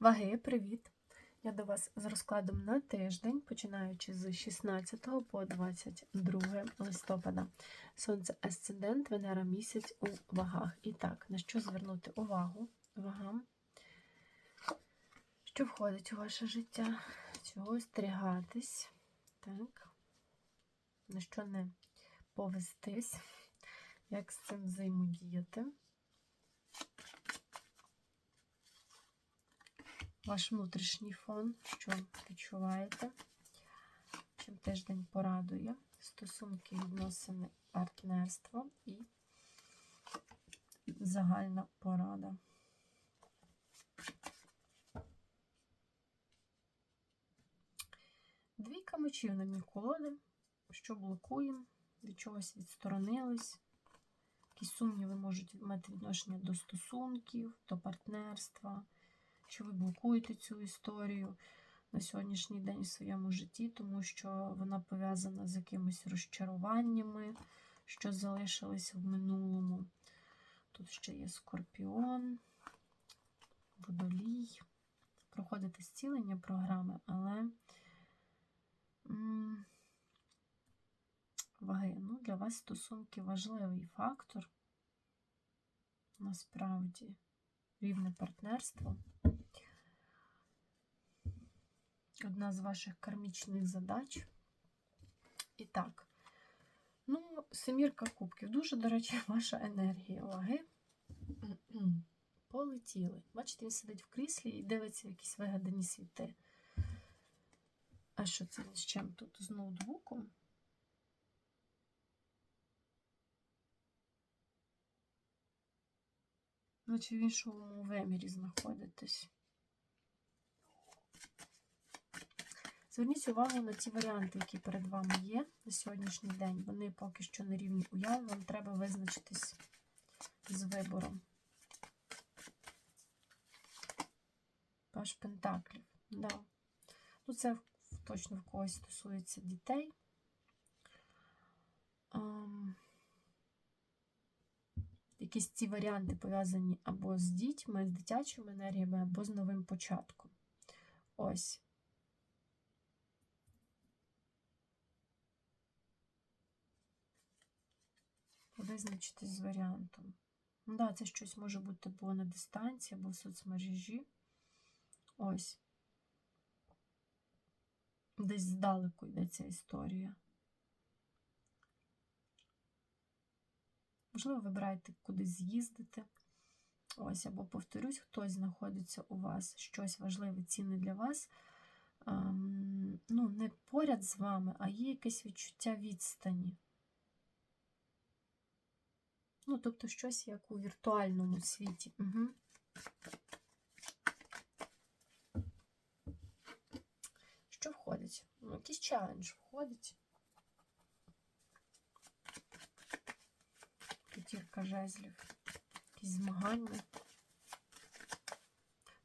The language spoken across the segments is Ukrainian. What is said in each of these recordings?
Ваги, привіт! Я до вас з розкладом на тиждень, починаючи з 16 по 22 листопада. Сонце асцендент, Венера місяць у вагах. І так, на що звернути увагу вагам? Що входить у ваше життя? Чого остерігатись? Так. На що не повестись? Як з цим взаємодіяти? Ваш внутрішній фон, що відчуваєте? Чим тиждень порадує? Стосунки, відносини, партнерство і загальна порада. Двійка мечів на дні колоди. Що блокуємо? Від чогось відсторонились. Якісь сумніви можуть мати відношення до стосунків, до партнерства що ви блокуєте цю історію на сьогоднішній день в своєму житті, тому що вона пов'язана з якимись розчаруваннями, що залишилися в минулому. Тут ще є скорпіон, водолій. Проходите зцілення програми, але м ваги, ну, для вас стосунки важливий фактор. Насправді, рівне партнерство одна з ваших кармічних задач. І так, ну, семірка кубків. Дуже, до речі, ваша енергія ваги. Полетіли. Бачите, він сидить в кріслі і дивиться якісь вигадані світи. А що це з чим тут? З ноутбуком? Наче в іншому вимірі знаходитесь. Зверніть увагу на ті варіанти, які перед вами є на сьогоднішній день. Вони поки що на рівні уяви, вам треба визначитись з вибором. Паш Пентаклів. Да. Ну, це точно в когось стосується дітей. Якісь ці варіанти пов'язані або з дітьми, з дитячими енергіями, або з новим початком. Ось. Визначитись з варіантом. Ну, да, це щось може бути або на дистанції, або в соцмережі. Ось. Десь здалеку йде ця історія. Можливо, вибираєте кудись з'їздити. Ось, або, повторюсь, хтось знаходиться у вас, щось важливе, цінне для вас. Ем, ну, не поряд з вами, а є якесь відчуття відстані. Ну, тобто щось як у віртуальному світі. Угу. Що входить? Ну, якийсь челендж входить. П'ятірка жезлів, якісь змагання.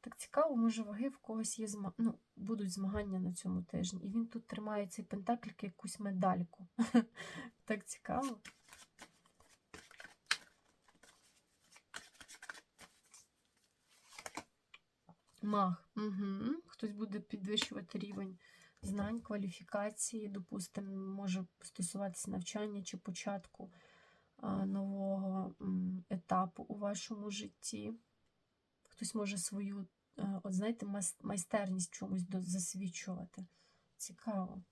Так цікаво, може, ваги в когось є зма... ну, будуть змагання на цьому тижні. І він тут тримає цей пентакль якусь медальку. Так цікаво. Мах. Угу. Хтось буде підвищувати рівень знань, кваліфікації, допустимо, може стосуватися навчання чи початку нового етапу у вашому житті. Хтось може свою, от знаєте, майстерність чомусь засвідчувати. Цікаво.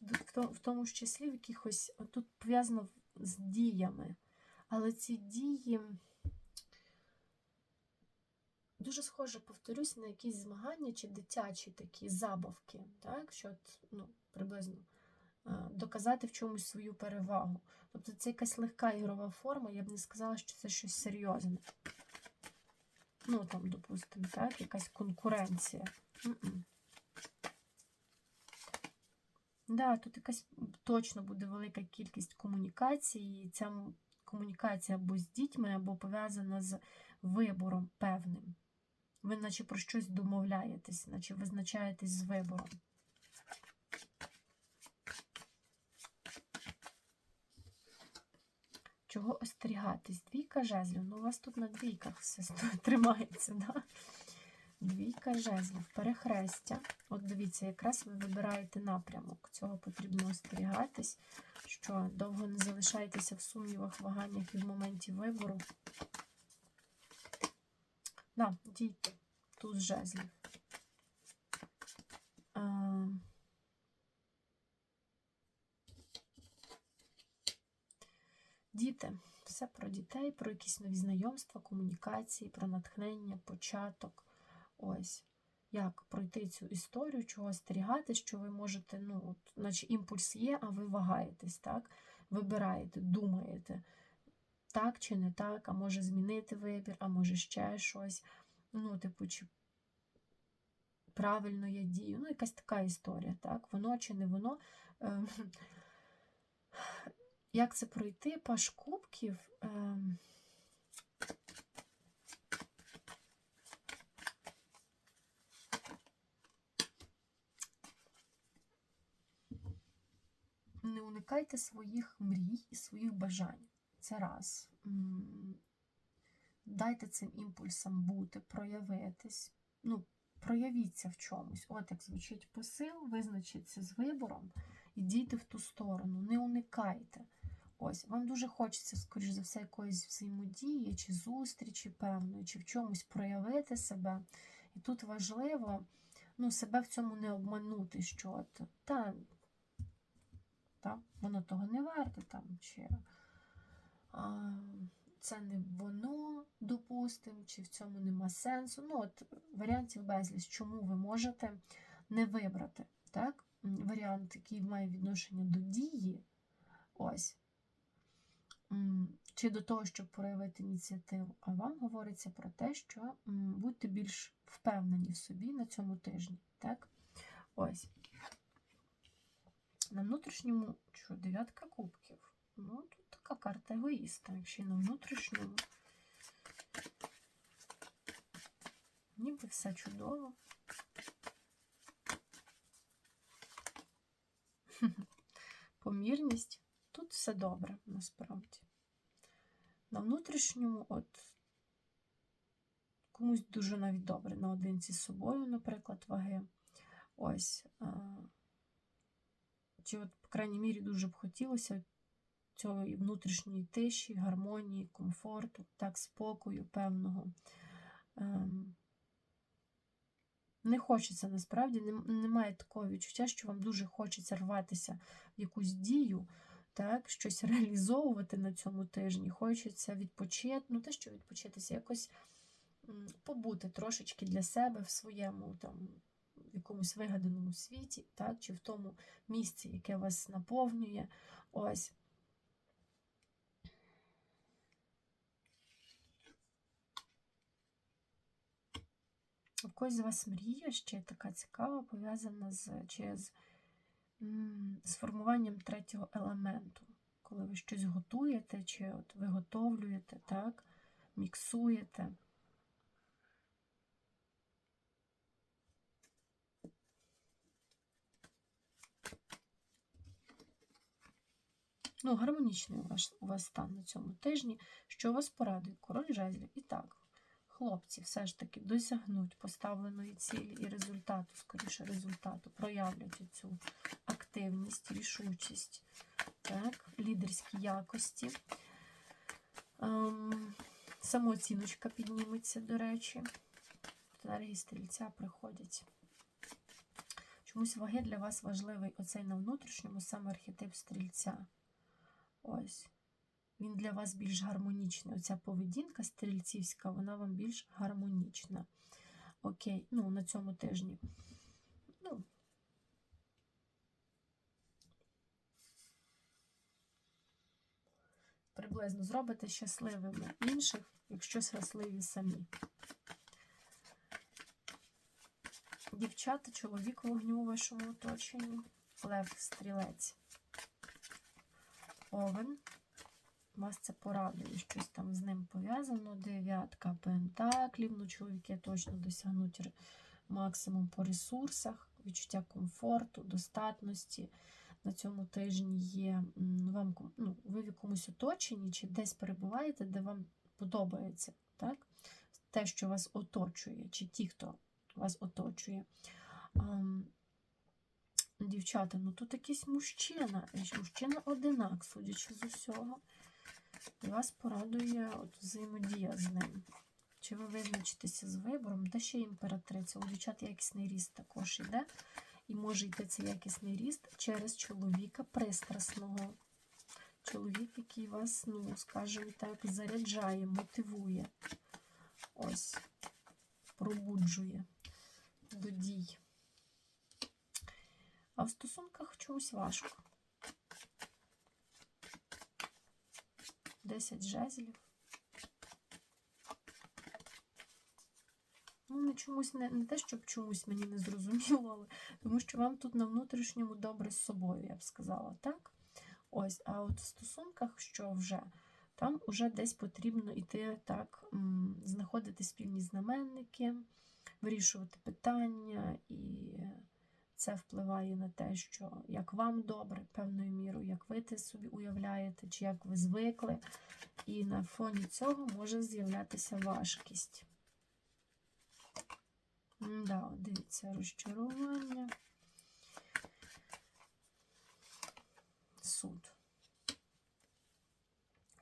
В, в тому ж числі в якихось тут пов'язано з діями, але ці дії. Дуже схоже, повторюсь, на якісь змагання чи дитячі такі забавки, так? що ну, приблизно доказати в чомусь свою перевагу. Тобто це якась легка ігрова форма, я б не сказала, що це щось серйозне. Ну, там, допустимо, так, якась конкуренція. -м. Да, тут якась точно буде велика кількість комунікації, і ця комунікація або з дітьми, або пов'язана з вибором певним. Ви наче про щось домовляєтесь, наче визначаєтесь з вибором. Чого остерігатись? Двійка жезлів. Ну, у вас тут на двійках все тримається, да? Двійка жезлів, перехрестя. От дивіться, якраз ви вибираєте напрямок. Цього потрібно остерігатись, що довго не залишайтеся в сумнівах, ваганнях і в моменті вибору. Да, дійте, тут жезлів. Діти. Все про дітей, про якісь нові знайомства, комунікації, про натхнення, початок. Ось. Як пройти цю історію, чого остерігати, що ви можете, ну, от, наче імпульс є, а ви вагаєтесь, так? Вибираєте, думаєте, так чи не так, а може змінити вибір, а може ще щось. Ну, типу, чи правильно я дію. Ну, якась така історія, так? Воно чи не воно. Як це пройти? Паш кубків. Ем... Не уникайте своїх мрій і своїх бажань. Це раз. Дайте цим імпульсам бути, проявитись. Ну, проявіться в чомусь. От як звучить посил, визначіться з вибором і дійте в ту сторону, не уникайте. Ось, вам дуже хочеться, скоріш за все, якоїсь взаємодії, чи зустрічі певної, чи в чомусь проявити себе. І тут важливо ну, себе в цьому не обманути, що от, та, та, воно того не варте, там, чи а, це не воно, допустимо, чи в цьому нема сенсу. Ну, от Варіантів безліч, чому ви можете не вибрати. так? Варіант, який має відношення до дії. Ось чи до того, щоб проявити ініціативу, а вам говориться про те, що будьте більш впевнені в собі на цьому тижні. Так? Ось. На внутрішньому, що, дев'ятка кубків. Ну, тут така карта егоїста, якщо на внутрішньому. Ніби все чудово. Помірність. Все добре, насправді. На внутрішньому, от, комусь дуже навіть добре наодинці з собою, наприклад, ваги. Ось. Чи, от, по крайній мірі, дуже б хотілося цієї внутрішньої тиші, гармонії, комфорту, так, спокою певного. Ем, не хочеться насправді, немає такого відчуття, що вам дуже хочеться рватися в якусь дію так, щось реалізовувати на цьому тижні. Хочеться відпочити, ну те, що відпочитися, якось побути трошечки для себе в своєму там, якомусь вигаданому світі, так, чи в тому місці, яке вас наповнює. Ось. У когось з вас мрія ще така цікава, пов'язана з чи з з формуванням третього елементу. Коли ви щось готуєте, чи от виготовлюєте, так, міксуєте. Ну, гармонічний у вас, стан на цьому тижні, що вас порадує король жезлів. І так, хлопці все ж таки досягнуть поставленої цілі і результату, скоріше результату, проявлять цю активність, рішучість, так, лідерські якості. Ем, самооціночка підніметься, до речі. Енергії стрільця приходять. Чомусь ваги для вас важливий оцей на внутрішньому саме архетип стрільця. Ось. Він для вас більш гармонічний. Оця поведінка стрільцівська, вона вам більш гармонічна. Окей, ну, на цьому тижні. Ну, Приблизно зробите щасливими інших, якщо щасливі самі. Дівчата, чоловік вогню у вашому оточенні, лев, стрілець, овен вас це порадує, щось там з ним пов'язано. Дев'ятка пентаклів. Ну, чоловіки точно досягнуть максимум по ресурсах, відчуття комфорту, достатності. на цьому тижні є вам ну, ви в якомусь оточенні чи десь перебуваєте, де вам подобається, так? Те, що вас оточує, чи ті, хто вас оточує. Дівчата, ну тут якийсь мужчина, мужчина одинак, судячи з усього. І вас порадує от взаємодія з ним. Чи ви визначитеся з вибором? Та ще імператриця. У дівчат якісний ріст також іде. І може йти цей якісний ріст через чоловіка пристрасного. Чоловік, який вас, ну, скажімо так, заряджає, мотивує. Ось, пробуджує до дій. А в стосунках чомусь важко. 10 жезлів. Ну, чомусь, не, не те, щоб чомусь мені не зрозуміло, але тому що вам тут на внутрішньому добре з собою, я б сказала, так? Ось, а от в стосунках, що вже, там вже десь потрібно йти так, знаходити спільні знаменники, вирішувати питання, і це впливає на те, що як вам добре, певною мірою, як ви це собі уявляєте, чи як ви звикли. І на фоні цього може з'являтися важкість. Да, дивіться, розчарування. Суд.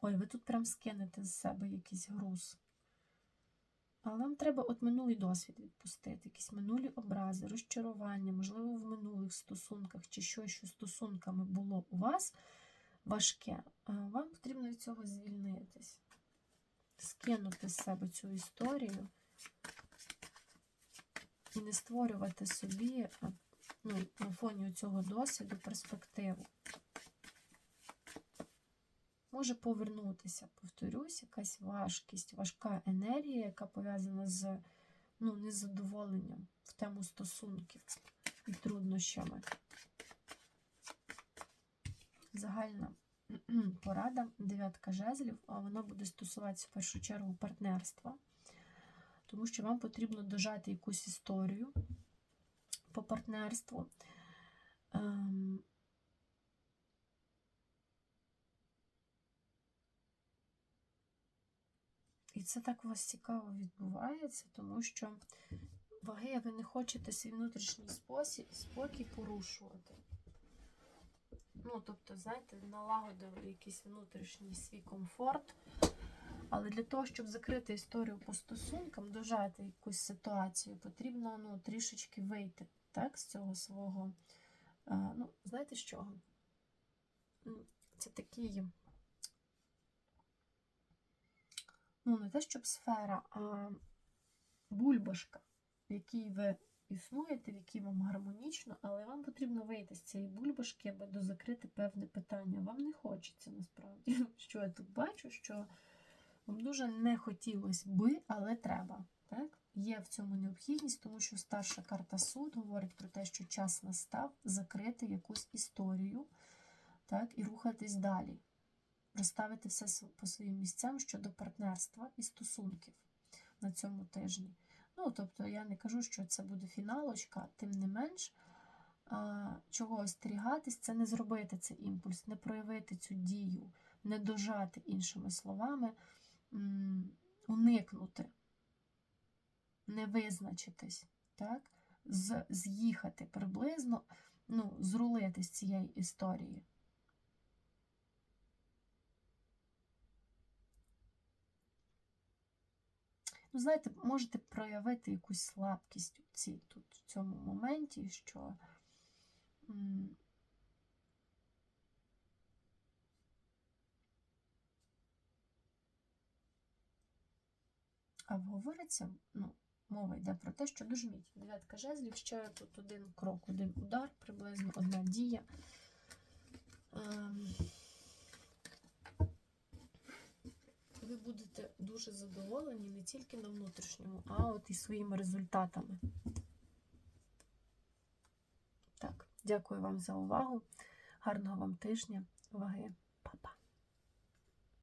Ой, ви тут прям скинете з себе якийсь груз. Але вам треба от минулий досвід відпустити, якісь минулі образи, розчарування, можливо, в минулих стосунках чи щось, що стосунками було у вас важке. Вам потрібно від цього звільнитись, скинути з себе цю історію і не створювати собі ну, на фоні цього досвіду перспективу. Може повернутися, повторюсь, якась важкість, важка енергія, яка пов'язана з ну, незадоволенням в тему стосунків і труднощами. Загальна порада, дев'ятка жезлів, а вона буде стосуватися в першу чергу партнерства тому що вам потрібно дожати якусь історію по партнерству. І це так у вас цікаво відбувається, тому що ваги ви не хочете свій внутрішній спосіб, спокій порушувати. Ну, тобто, знаєте, налагодили якийсь внутрішній свій комфорт. Але для того, щоб закрити історію по стосункам, дожати якусь ситуацію, потрібно ну, трішечки вийти так, з цього свого. Ну, знаєте з чого? Це такий, ну, не те, щоб сфера, а бульбашка, в якій ви існуєте, в якій вам гармонічно, але вам потрібно вийти з цієї бульбашки, аби дозакрити певне питання. Вам не хочеться насправді. Що я тут бачу, що. Вам дуже не хотілося би, але треба. Так? Є в цьому необхідність, тому що старша карта суд говорить про те, що час настав закрити якусь історію так, і рухатись далі, розставити все по своїм місцям щодо партнерства і стосунків на цьому тижні. Ну, тобто, я не кажу, що це буде фіналочка, тим не менш, чого остерігатись, це не зробити цей імпульс, не проявити цю дію, не дожати іншими словами уникнути, не визначитись, так? З'їхати приблизно, ну, зрулити з цієї історії. Ну, знаєте, можете проявити якусь слабкість у цій, тут, в цьому моменті, що А говориться, ну, мова йде про те, що дожміть. Дев'ятка жезлів, ще тут один крок, один удар, приблизно одна дія. Ем, Ви будете дуже задоволені не тільки на внутрішньому, а от і своїми результатами. Так, дякую вам за увагу. Гарного вам тижня. Ваги, Па-па.